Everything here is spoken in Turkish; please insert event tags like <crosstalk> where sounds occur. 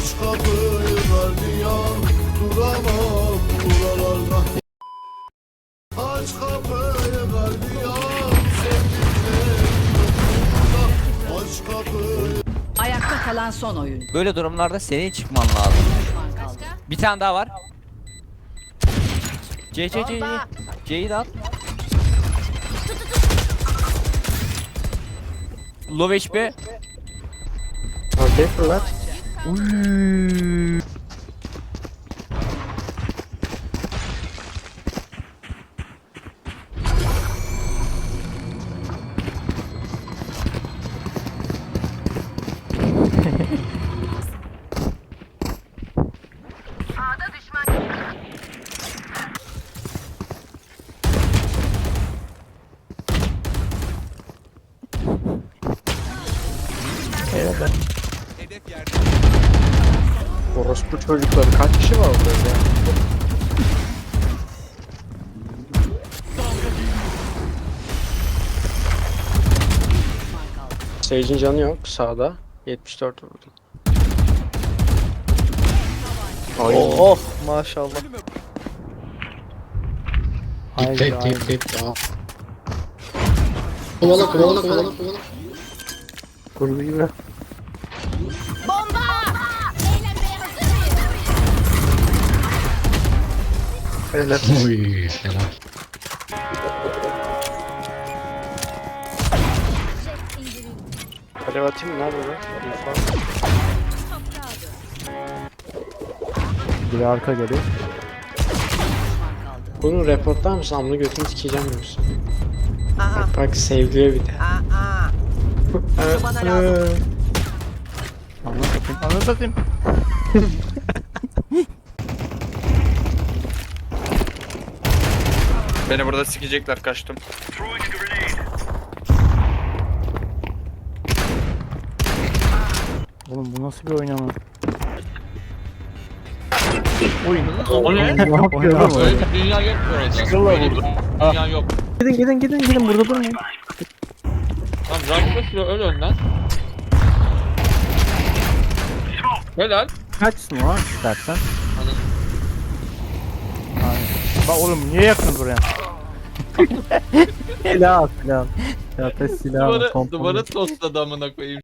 Aç kapıyı gardiyan Duramam buralarda Aç kapıyı gardiyan Sevdiklerim Aç kapıyı Ayakta kalan son oyun. Böyle durumlarda senin çıkman lazım. Bir tane daha var. C C C C. C'yi de at. Low HP. Okey fırlat. <laughs> Evet. Orospu çocukları kaç kişi var orada ya? Sage'in canı yok sağda. 74 vurdum. Ay. Oh maşallah. Haydi, Tep haydi. tep ya. Kovala kovala kovala kovala. Kurdu gibi. Öyle. Oy helal. Alev atayım mı? Ne yapıyor? Biri arka geliyor. Bunu reportlar mısın? Amına götünü sikeceğim diyorsun. Bak bak sevgiliyor bir de. <laughs> Anla satayım. Anla satayım. <laughs> Beni burada sikecekler kaçtım. Oğlum bu nasıl bir oynama? O ne? Ne yapıyor oğlum? Öyle dünya yok orada. Sıkılla Öyle vurdu. bir Dünya yok. Gidin gidin gidin gidin burada durmayın. Tamam şuraya öl önden. Helal. Kaçsın o istersen. Aynen. Bak oğlum niye yakın buraya? <laughs> silah al silah al. Ya da silah al. Duvarı, pompalı. duvarı tosladı amına koyayım.